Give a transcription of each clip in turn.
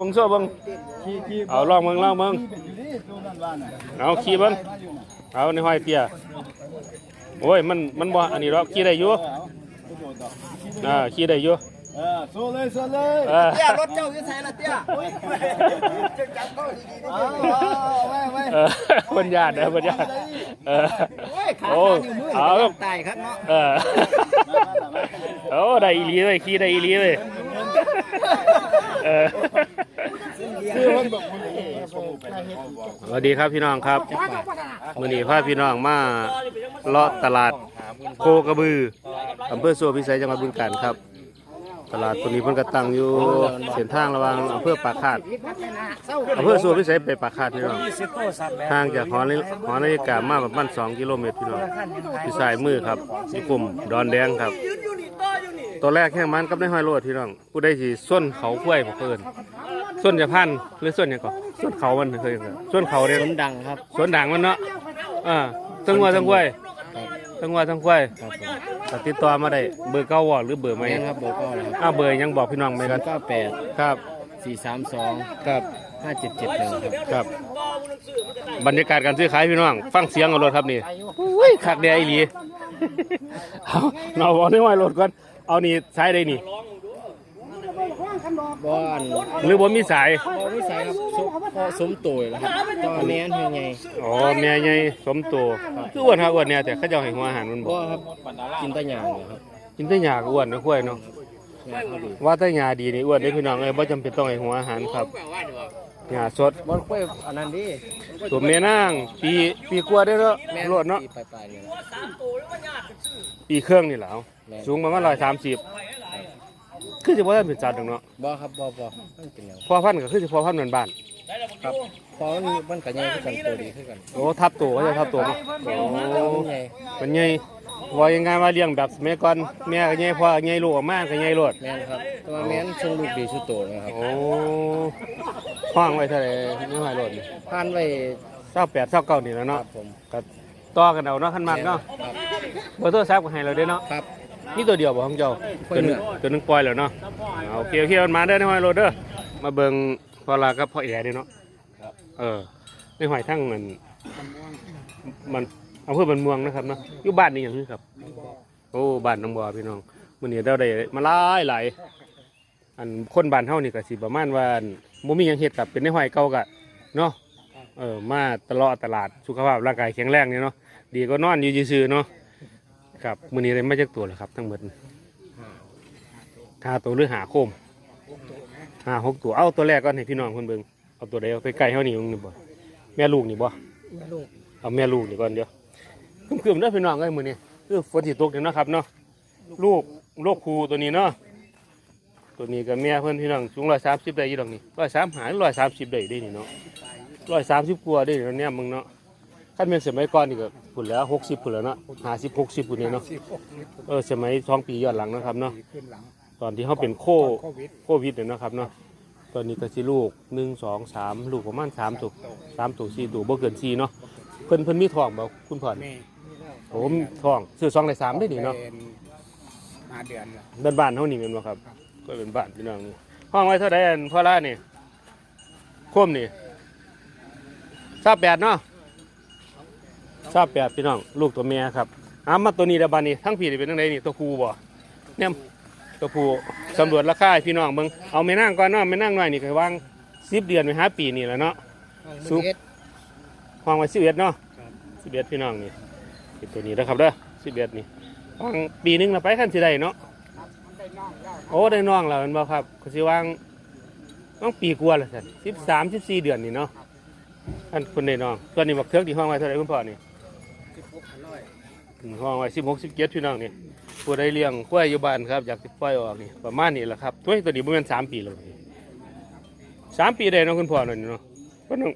เบิ่งโซ่เบิ่งขี่ขี่เอาลองเบิ่งลองเบิ่งขี่เป็นอยู่ดิตัวนั้นว่าน่ะเอาขี่เบิ่งเอาในห้อยเตี้ยโอ้ยมันมันบ่อันนี้หรอกขี่ได้อยู่เอาตัวโดดต่ออ่าขี่ได้อยู่เออโซ่เลยโซ่เลยเออเตี้ยรถเจ้าอยู่ไสล่ะเตี้ยโอ้ยจะจับเข้าดีๆเอาเอาไว้ไว้เออเพิ่นญาติเด้อเพิ่นญาติเออโอ้ยขาโอ้ขานิ้วมือเอาครับตายครับเนาะเออโอ้ได้อีหลีเลยขี่ได้อีหลีเลย เออคือมันบอกมันสวัสดีครับพี่น้องครับมือนี้พาพี่น้องมาเลาะตลาดโคกระบืออำเภอสัวพิสัยจังหวัดบึงกาฬครับ ตลาดตัวนี้เพิ่นก็ตั้งอยู่เส้นทางระหว่างอำเภอปากคาดอำเภอสัวพิสัยไปปากคาดพี่น้องห่างจากหอนาฬิหอนาฬิกามาประมาณ2กิโลเมตรพี่น้องที่สายมือครับสีกลุ่มดอนแดงครับตัวแรกแข่งมันกับในห้อยโลดพี่น้องผู้ใดสิส้นเขาคุ้ยบ่เพิ่นส้นจะพันหรือส้นหยังก่อนส้นเขามันเคยกันส้นเขาเด้สนดังครับสวนด่างมันเนาะอ่าทั้งวัวทั้งควายทั้งวัวทั้งควายครับผม ก็ติดต่อมาได้เบอร์เก้าวอหรือเบอร์ไหมแม่นครับเบอร์ก็นะครับอ้าวเบอร์ยังบอกพี่น้องไหมกันเก้าแปดครับสี่สามสองครับห้าเจ็ดเจ็ดหนึ่งครับครับ บรรยากาศการซื้อขายพี่น้อง ฟังเสียงเอารถครับนี่อุ้ยคักแดอีหลี เอาเราบอกได้ว่ารถก่อนเอานี่สายได้นี่บ้านหรือบ่มีสายพอวิสัยครับส พอสมตัวแล้วครับตอนนี้อันยังไงอ๋อแม่ใหญ่สมโตคืออ้วนครับอ้วนเนี่ยแต่เขาเจ้าให้หัวอาหารมันบ่ก็ครับกินแตะหยางเลยครับกินแต่หญ้าก็อ้วนนะควายเนาะงานเขาดีว่าแต่หญ้าดีนี่อ้วนได้อพี่น้องเอ้ยบ่จำเป็นต้องให้หัวอาหารครับหญ้าสดบอลกล้วยอันนั้นดิตัวแม่นางปีปีกว่าได้แล้วแม่รวดเนาะ ปีปลายๆเนี่ยนะปีเครื่องนี่แหละเอาแม่นสูงประมาณร้อยสามสิบคือจะว่าเป็นจัดดอกเนาะบ่ครับบ่บ่มันเป็นหยังพอพันธุ์ก็คือจะพอพันธุ์เหมือนบ้าน ครับพอมันมีมันกับใหญ่คือกันตัวดีคือกันโอ้ทับตัวก็จะทับตัวเนาะโอ้โอ้มันใหญ่เป็นไงว่ายังไงว่าเลี้ยงแบบสมัยก่อนแม่ก็ไงพ่อไงลูกออกมาก็ไงรวดแม่นครับแตัวาแม่นทรงลูกดีสุดโตเลยครับโอ้ห้องไว้เท่าไหร่ไม่ไหวรถผ่านไว้เศร้าแปดเศร้าเก้านี่แหล้วคเนาะรับผมก็ต่อกันเอาเนาะขันมากเนาะครับเบอร์โทรศัพท์ก็ให้เราได้เนาะครับ นี่ตัวเดียวบ่ของเจ้าปล่อยตัวหนึงเนื้อตัวหนึงปล่อยแล้วเนาะเอาโอเคโอเคมันมาเด้อในห้อยโรดเด้อมาเบิ่ง พอลากับพ่อแอ๋เด้อเนาะเออในห้อยทั้งมันมันอำเภอบันม่วงนะครับเนาะอยู่บ้านนี่หยังคือครับ โอ้บ้านน้องบัวพี่น้องมื้อนี้เราได้มาหลายหลายอันคนบ้านเฮานี่ก็สิประมาณว่าอั่นบ่มีหยังเฮ็ดกับเป็นในห้อยเก่ากะเนาะเออมาตลอดตลาดสุขภาพร่างกายแข็งแรงนี่เนาะดีก็นอนอยู่ซื่อๆเนาะครับมื้อนี้ได้มาจากตัวแล้วครับ ทั้งหมดห้าตัวหรือหาโคม ห้าหกตัวเอาตัวแรกก่อนให้พี่น้องเพิ่นเบิ่งเอาตัวใดเอาไปใกล้เฮานี่มึงนี่บ่แม่ลูกนี่บ่ลูกเอาแม่ลูกนี่ก่อนเดี๋ยวคืมๆเด้อพี่น้องเอ้ยมื้อนี้คือฝนสิตกเนะครับเนาะลูกลูกครูตัวนี้เนาะตัวนี้กับแม่เพิ่อนพี่น้องสูง130ได้ยู่ดอกนี่130หา130ได้เด้นี่เนาะ130กว่าได้เนาะเนี่ยมึงเนาะคันแม่นสมัยก่อนนี่ก็พุ่นแล้ว60พุ่นแล้วเนาะ50 60พุ่นนี่เนาะเออสมัย2ปีย้อนหลังนะครับเนาะ ตอนที่เฮาเป็นโคโควิดเนี่ยเนาะครับเนาะตอนนี้ก็สิลูก1 2 3ลูกประมาณ3ตัว3ตัว4ตัวบ่เกิน4เนาะเพิ่นเพิ่นมีทองบ่คุณพ่อนี่โอ้มทองซื้อซองได้สามได้นี่เนาะมาเดือนละบ้านบ้านๆเฮานี่แม่นบ่ครับ ก็เป็นบ้านพี่น้องนี่ห้องไว้เท่าใดอันพ่อล่านี่โคมนี่28เนาะ28พี่น้อง ลูกตัวเมียครับอามาตัวนี้เด้อบัดนี้ทั้งพี่นี่เป็นจังไดนี่ตัวผู้บ่เนี่ย ตัวผู้สำรวจราคาให้พี่น้องเบิ่งเอาแม่นางก่อนเนาะแม่นางน้อยนี่ก็วาง10เดือนไปหาปีนี่แหละเนาะสุกห้องไว้11เนาะสิบเอ็ดพี่น้องนี่เป็นตัวนี้นะครับเด้อสิบเอ็ดนี่วางปีหนึงเราไปขั้นสิได้เนาะโอ้ได้น้องแล้วแมันบ่ครับก็สิวางต้องปีกว่าและสันสิบสามสิบสี่เดือนนี่เนาะท่านคนได้น้องตัวนี้บักเทือกที่ห้องไว้เท่าไหร่คุณพ่อนี่อืม ห้องไว้สิบหกสิบเจ็ดพี่น้องนี่ผู้ใดเลี้ยงกล้วยอยู่บ้านครับอยากจะปล่อยออกนี่ประมาณนี้แหละครับตัวนี้ตัวนี้ประมาณสามปีแล้วนี่สามปีได้เนาะคุณพ่อนั่นเนาะเพิ่นนึง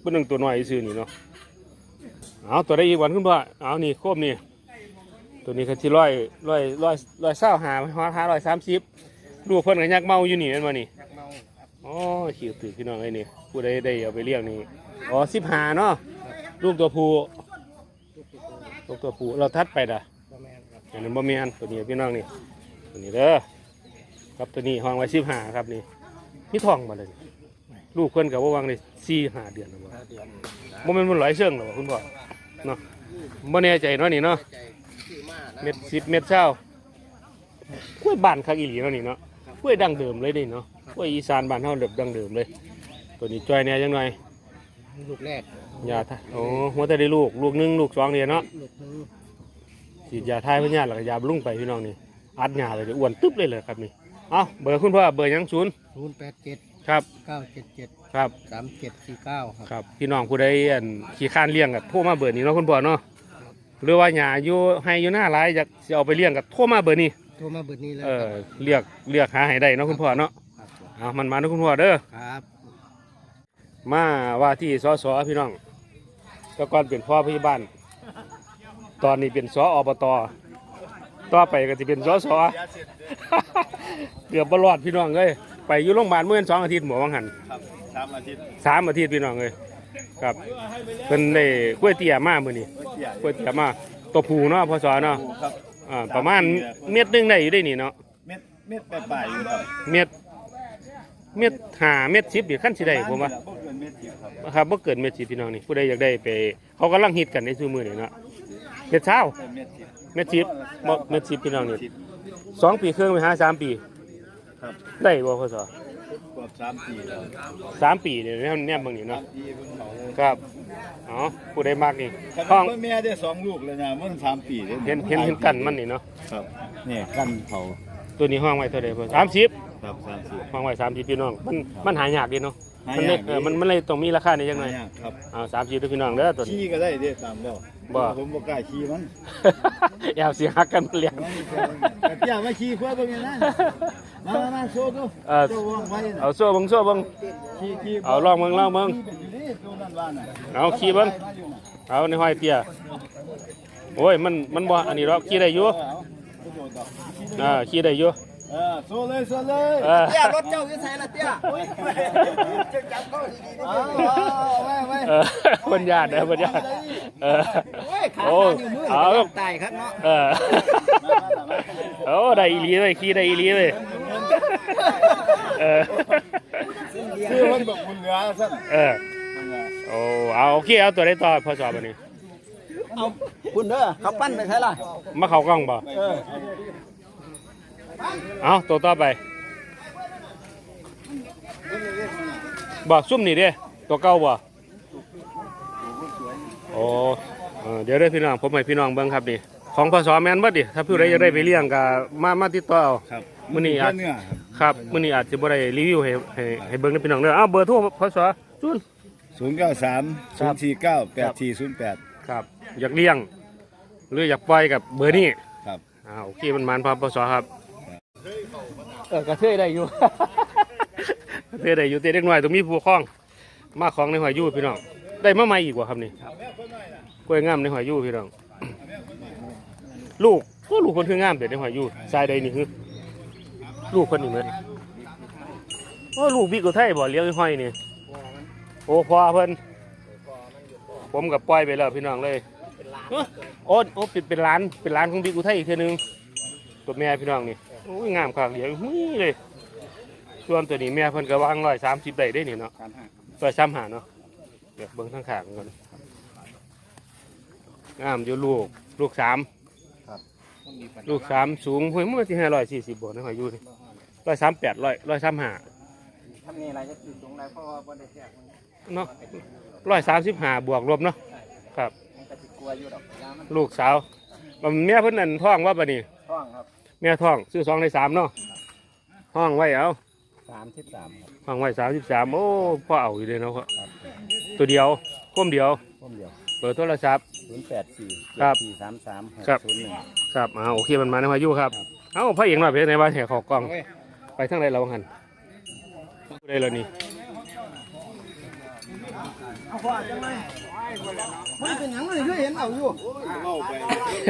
เพิ่นนึงตัวน้อยซื่อนี่เนาะเอาตัวได้อีกวันขึ้นพ่อเอานี่โคมนี่ตัวนี้ก็ที่ร้อยร้อยร้อยร้อยเศร้าหาหาหาร้อยสามสิบลูกเพิ่นก็ยักเมาอยู่นี่นั่นมานี่อ๋อขี่ตื่นพี่น้องไอ้นี่ผู้ใดได้เอาไปเลี้ยงนี่อ๋อสิบหาเนาะลูกตัวผู้ ลูกตัวผู้เราทัดไปด่ะอันนั้นบ่แม่นตัวนี้พี่น้องนี่ตัวนี้เด้อครับตัวนี้ห้องไว้สิบหาครับนี่พี่ทองมาเลยลูกเพิ่นก็บ่วางได้สี่ห้าเดือนแล้วบ่ห้าเดือนบ่แม่นมันหลายเชิงหรอกคุณพ่อเนาะบ่แน่ใจเนาะนี่เนาะเม็ดสิบเม็ดเช้ากล้วยบ้านคักอีหลีเนาะนี่เนาะกล้วยดั้งเดิมเลยนี่เนาะกล้วยอีสานบ้านเฮาแบบดั้งเดิมเลย ตัวนี้จ้อยแหน่จังหน่อย ลูกแรกยาทาโอ้หัวแต่ได้ลูก ลูกหนึงลูกสองเนี่ยเนาะลูกนึงฉีดยาทายพญาติแล้วก็ยาบำรุงไปพี่น้องนี่ อัดหญ้าไปจะอ้วนตึ๊บเลยเลยครับนี่ เอาเบอร์คุณพ่อเบอร์หยังศูนย์ศูนย์แปดเจ็ดครับ เก้าเจ็ดเจ็ดครับ สามเจ็ดสี่เก้าครับครับ พี่น้องผู้ใดอั่นขี้ข้านเลี้ยงกับโทรมาเบอร์นี้เนาะคุณพ่อเนาะ หรือว่าหญ้าอยู่ให้อยู่หน้าร้ายอยากจะเอาไปเลี้ยงกับโทรมาเบอร์นี้ โทรมาเบอร์นี้เลยเออเรียกเรียกหาให้ได้เนาะคุณพ่อเนาะ ครับผมเอามันมาเนาะคุณพ่อเด้อ ครับ มาว่าที่สสพี่น้องแต่ก่อนเป็นพ่อพี่บ้าน ตอนนี้เป็นสอบตต่อไปก็จะเป็นสสเกือบบรอดพี่น้องเลยไปอยู่โรงพยาบาลเมื่อสองอาทิตย์หมอวังหันครับสามอาทิตย์สามอาทิตย์พี่น้องเลยครับเป็นได้กล้วยเตี๋ยมามือนี้เที่ยงกล้วยเตี๋ยมาตัวผูเนาะพศเนาะครับอ่าประมาณเม็ดหนึงได้อยู่ได้นี่เนาะเม็ดเม็ดปลายๆอยู่ครับเม็ด เม็ดหาเม็ดสิบเดี๋ยวขั้นสิได้ผมว่าบ่เกินเม็ดสิบครับครับบ่เกินเม็ดสิบพี่น้องนี่ผู้ใดอยากได้ไป เขากำลังฮิตกันในซูมือนี่เนาะเม็ดเช้าเป็นเม็ดสิบเม็ดสิบบ่เม็ดสิบพี่น้องนี่สิบสองปีครึ่งไปหาสามปี ครับได้บ่พศกว่าสามปีแล้วสามปีเนี่ยเนี่ยเนี่ยบางนี่สาเนาะมปีเพิ่งเขาเลยครับอ๋อผู้ใดมากนี่ถ้าห้องเพิ่นแม่ได้สองลูกเลยนะมันสามปีเลยเห็นเห็นเห็นกันมันนี่เนาะครับนี่กันเขาตัวนี้ห้องไว้เท่าใดเพิ่นสามสิบ ครับสามสิบห้องไว้สามสิบพี่น้อง มันมันหายากดีเนาะ หามันยากเลยเออมันมันเลยต้องมีราคาในยังไงหายากครับเอาสามสิบพี่น้องเด้อตัวนี้ ขี่ก็ได้เด้ตามแล้วบ่ ผมบ่กล้าขี่มันแอบเสียหักกันเลี้ยงแต่เตี้ยมาขี่เพื่อเบิ่งอย่างนั้นมามามาโชว์ดูเออโชว์วางไว้น่ะเอาโซ่เบังโซ่เบัง ขี่ขี่เอาลองเบิ่งลองเบิ่งขี่เป็นอยู่นี่ตัวนั้นว่าน่ะเอาขี่เบิ่งมาอยู่น่ะเอาในห้อยเตี้ยโอ้ยมันมันบ่อันนี้หรอกขี่ได้อยู่เอาเอาโดดต่อขี่ได้อ่าขี่ได้อยู่ เออโซเลยโซเลยเออ เตี้ยรถเจ้าอยู่ไสล่ะเตี้ยจะจับเข้าดีๆเอาเอาไว้ไว้เออคนญาติเด้อคนญาติเออ โอ้ยขาโอ้ขานิ้วมือเอาตายครับเนาะเออโอ้ได้อีหลีเลยขี่ได้อีหลีเลยเออคือมันบอกคุณเหลือสั่นเออโอ้เอาโอเคเอาตัวได้ต่อพอสอบอันนี้ เอาคุณเด้อเขาปั้นไปใช่ล่ะมาเข้ากล้องบ่เออ เอาตัวต่อไปบอกซุ่มนี่เด้ตัวเก่าบ่โอ้เออเดี๋ยวได้อพี่น้องผมให้พี่น้องเบิ่งครับนี่ของพศแมนบ่ดิถ้าผู้ใดอยากได้ไปเลี้ยงก็มามาติดต่อเอาครับมื้อนี้อาจเนื้อครับครับมื้อนี้อาจจะบ่ได้รีวิวให้ให้ให้เบิ่งในพี่น้องเด้ออ้าวเบอร์โทรพศจุนศูนย์เก้าสามศูนย์สี่เก้าแปดสี่ศูนย์แปดครับ อยากเลี้ยง หรืออยากปล่อยกับเบอร์นี้ครับอ่าโอเคมันมันพอพศครับ เออกระเทยได้อยู่ กระเทยได้อยู่แต่เด็กน้อยต้องมีผู้ครอง มาของในหอยยู่พี่น้องได้มาใหม่อีกว่าครับนี่กล้วยงามในหอยยู่พี่น้อง ลูกก็ลูกคนคืองามเด็ดในหอยยู่ชายใดนี่คือลูกคนนี้ไหมโอ้ลูกพี่กุไทยบ่เลี้ยงในหอยนี่โอ้พอเพิ่นผมกับปล่อยไปแล้วพี่น้องเลยโอ้โอ้เป็นเป็นร้านเป็นร้านของพี่กุไทยอีกทื่อนึง ตัวแม่พี่น้องนี่โอ้ยงามคักเลี้ยงหุ้ยเลย ส่วนตัวนี้แม่เพิ่นก็วางร้อยสามสิบได้ได้นี่เนาะการห้าตัวซ้ำหาเนาะเดี๋ยวเบิ้งทั้งขางก่อนงามอยู่ลูกลูกสามลูกสามสูงเฮ้ยมันที่ห้าร้อยสี่สิบบวกนะหอยอยู่นี่ร้อยสามแปดร้อยร้อยสามห้าทำนี่อะไรจะติดตรงไหนเพราะว่าบ่ได้แทรกมันเนาะร้อยสามสิบห้าบวกรวมเนาะครับมันก็สิกลัวอยู่ดอกยามันลูกสาวมันแม่เพิ่นนั่นท้องว่าปะนี่ท้องครับ แม่ท้องซื้อสองในสามเนาะห้องไว้เอา33ครับห้องไว้สามสิบสามโอ้พ่อเอาอยู่เลยเนาะพ่อตัวเดียวก้มเดียวผมเดียวเปิดโทรศัพท์084ครับ433ครับ601ครับอ่าโอเคมันมาในพายุครับ เอ้าพระเอกหน่อยไปไหนบ้านแห่ขอกล้อง ไปทางใดเราหันผู้ใดเรานี่ มันเป็นหยังเลยคือเห็นเอาอยู่เข้าไป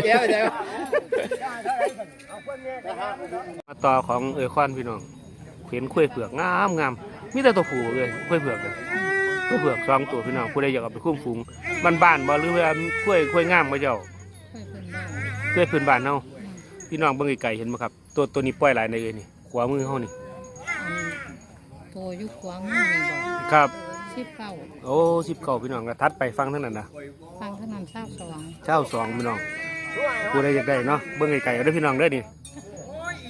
แก้วเดียวมาต่อของเออควันพี่น้องเห็นคุ้ยเผือกงามงามมีแต่ตัวผู้เลยคุ้ยเผือกเลยคุ้ยเผือกสองตัวพี่น้องผู้ใดอยากเอาไปคุ้มฟูงบ้านบ้านๆบ่หรือว่าคุ้ยคุ้ยงามบ่เจ้าคุ้ยพื้นบ้านเฮาพี่น้องเบิ่งไกลๆเห็นบ่ครับ ตัวตัวนี้ปล่อยหลายในเลยนี่ขวามือเฮานี่อันโตอยุคขวางมือนี่บอกครับ สิบเก้าโอ้สิบเก้าพี่น้องก็ทัดไปฟังเท่านั้นนะฟังเท่านั้นเศร้าสว่างเจ้าสองพี่น้องผู้ใดอยากได้เนาะเบิ่งไกลๆเอาเด้อพี่น้องเด้อนี่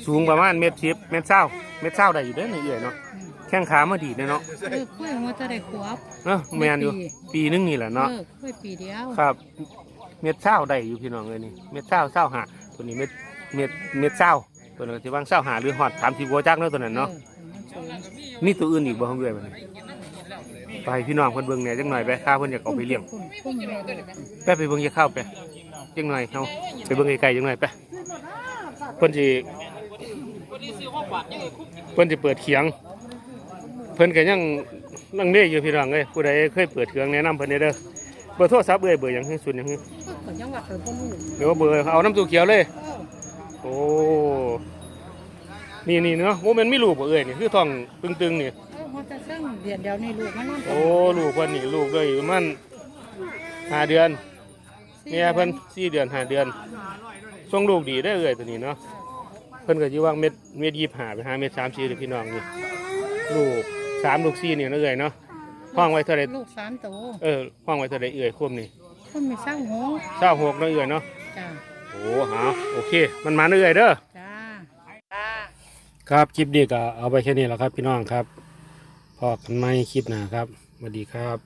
สูงประมาณเมตรสิบเมตรเศร้าเมตรเศร้าได้อยู่เด้อในเอื่อยเนาะแข้งขามาดีเด้อเนาะเออคุยว่าจะได้ขวบเนาะแมนอยู่ปีนึงนี่แหละเนาะเออคุยปีเดียวครับ เม็ดเศร้าได้อยู่พี่น้องเลยนี่เม็ดเศร้าเศร้าหาตัวนี้เม็ดเม็ดเม็ดเศร้าตัวนั้นที่ว่างเศร้าหาหรือหอดสามสิบหัวจักเนาะตัวนั้นเนาะออมันสูงนี่ตัวอื่นอีกบ่ของเอื่อยบ่นี่ ไปพี่น้องเพิ่นเบิ่งแหน่จังหน่อยไปข้าเพิ่นอยากเอาไปเลี้ยงแม่เลยไปไปเบิ่งจะเข้าไปจังหน่อยเฮาไปเบิ่งไกลๆจังหน่อยไปเพิ่นสิเพิ่นสิเปิดเขียง เพิ่นก็ยังลังเลอยู่พี่น้องเอ้ยผู้ใดเคยเปิดเขียงแนะนำเพิ่นเด้อเบอร์โทรศัพท์เอ้ยเบอร์หยังคือศูนย์หยังคือก็ขนยังวัดเลยพ่อลูกเดี๋ยวเบอร์เอาน้ำตัวเขียวเลยเออโอ้นี่นี่เนาะโอ้มันไม่ลูกบ่เอ้ยนี่คือท้องตึงๆนี่ ดือนเดียวนี่ลูกมันนอนโอ้ลูกเพิ่นนี่ลูกเลยประมันห้าเดือนเมียเพิ่นสี่เดือนห้าเดือนส่งลูกดีได้อเอ้ยตัวนี้เนาะเพิ่นก็สิวางเม็ดเม็ดยี่สิบห้าไปหาเม็ดสามสี่เลยพี่น้องนี่ลูกสามลูกสี่นี่เนาะเอ้ยเนาะห้องไว้เท่าไรลูกสามตัวเออห้องไว้เท่าไรเอ้ยควมนี่คนมีสร้างหัวเศร้าหกเนาะเอ้ยเนาะจ้าโอ้หาโอเค มันมาเอ้ยเด้อจ้าจ้าครับคลิปนี้ก็เอาไปแค่นี้แหล้วครับพี่น้องครับ พอกันไหมคลิปหน้าครับสวัสดีครับ